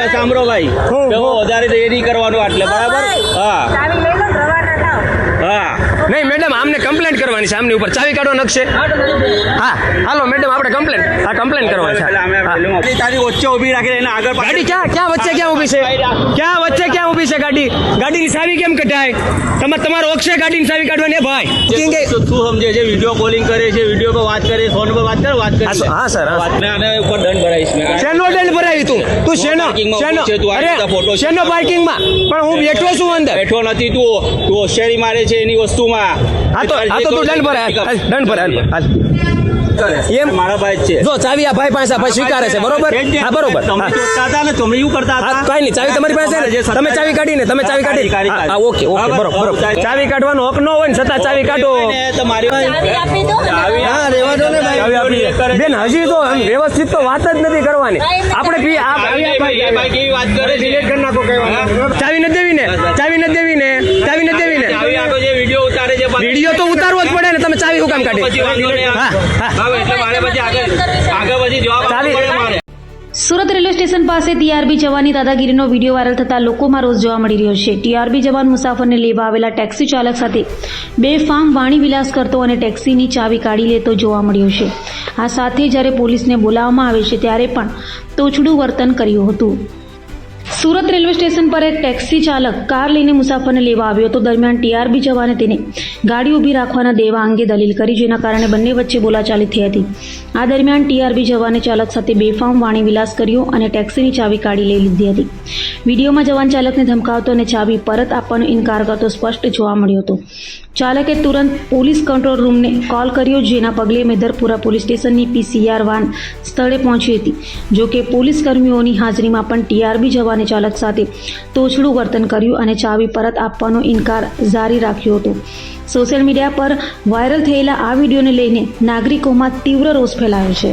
સાંભળો ભાઈ. હું, વધારે તૈયારી કરવાનું આટલે બરાબર? હા. ચાવી લઈ લો ને રવાના થાવ. હા. નહીં મેડમ આમને કમ્પ્લેન્ટ કરવાની છે આમની ઉપર. ચાવી કાઢો નખશે હા હાલો મેડમ આપણે કમ્પ્લેન હા કમ્પ્લેન કરવાની છે. તારી વચ્ચે ઊભી રાખીને એને આગળ ગાડી ક્યાં ક્યાં વચ્ચે ક્યાં ઊભી છે? ક્યાં વચ્ચે ક્યાં ઊભી છે ગાડી? ગાડીની સાવી કેમ કઢાય? તમારે તમારો ઓક્ષે ગાડીની સાવી કાઢવાની ભાઈ. તું કે- શું સમજે છે? વીડિયો કોલિંગ કરે છે વીડિયો પર વાત કરે ફોન પર વાત કરે વાત કરે હા, સર, હા. વાત આને ઉપર દંડ ભરાઈશ મેં. શેનો દંડ ભરાવી તું? તું શેનો શેનો ઊભી છે, તું આ અરે. શેનો પાર્કિંગમાં પણ હું બેઠો છું અંદર. બેઠો નથી તું. તું હોશિયારી મારે છે એની વસ્તુમાં. હા તો હા તો તું દંડ પર હાલ, દંડ પર હાલ, હાલ. એમ? મારા ભાઈ છે. જો ચાવી આ ભાઈ પાસે ભાઈ સ્વીકારે છે બરોબર. હા બરોબર. તમે હતા ને તમે એવું કરતા હતા? કઈ નહીં ચાવી તમારી પાસે ને? તમે ચાવી કાઢીને તમે ચાવી કાઢી હા, ઓકે ઓકે બરોબર બરોબર. ચાવી- કાઢવાનો હક ન હોય ને છતાં ચાવી કાઢો. તમારી ચાવી આપી દો હા બેન હજી તો વ્યવસ્થિત તો વાત જ નથી કરવાની. આપણે આ ચાવી આપી, એ ભાઈ કેવી વાત કરે છે? ડિલીટ કરી નાખો કઈ વાંધો નહીં. ચાવી નથી દેવી ને? ચાવી નથી દેવી ને? ચાવી નથી દેવી ને? વીડિયો ઉતારે છે વીડિયો તો ઉતારવો જ પડે ને તમે ચાવી હું કામ કાઢી? હા, હા. સુરત રેલવે સ્ટેશન પાસે ટીઆરબી જવાનની દાદાગીરીનો વીડિયો વાયરલ થતા લોકોમાં રોષ જોવા મળી રહ્યો છે. ટીઆરબી જવાન મુસાફરને લેવા આવેલા ટેક્સી ચાલક સાથે બે ફાર્મ વાણી વિલાસ કરતો અને ટેક્સીની ચાવી કાઢી લેતો જોવા મળ્યો છે. આ સાથે જ્યારે પોલીસને બોલાવવામાં આવે છે ત્યારે પણ તોછડું વર્તન કર્યું હતું. સુરત રેલવે સ્ટેશન પર એક ટેક્સી ચાલક કાર લઈને મુસાફરને લેવા આવ્યો હતો. દરમિયાન ટીઆરબી જવાને તેને ગાડી ઊભી રાખવાના દેવા અંગે દલીલ કરી, જેના કારણે બંને વચ્ચે બોલાચાલી થઈ હતી. આ દરમિયાન ટીઆરબી જવાને ચાલક સાથે બેફામ વાણી વિલાસ કર્યો અને ટેક્સીની ચાવી કાઢી લઈ લીધી હતી. વિડીયોમાં જવાન ચાલકને ધમકાવતો અને ચાવી પરત આપવાનો ઇનકાર કરતો સ્પષ્ટ જોવા મળ્યો હતો. ચાલકે તુરંત પોલીસ કંટ્રોલ રૂમને કોલ કર્યો, જેના પગલે મેધરપુરા પોલીસ સ્ટેશનની પીસીઆર વાન સ્થળે પહોંચી હતી. જો કે પોલીસ કર્મીઓની હાજરીમાં પણ ટીઆરબી જવાને ચાલક સાથે તોછડું વર્તન કર્યું અને ચાવી પરત આપવાનો ઇનકાર જારી રાખ્યો હતો. સોશિયલ મીડિયા પર વાયરલ થયેલા આ વિડીયોને લઈને નાગરિકોમાં તીવ્ર રોષ ફેલાયો છે.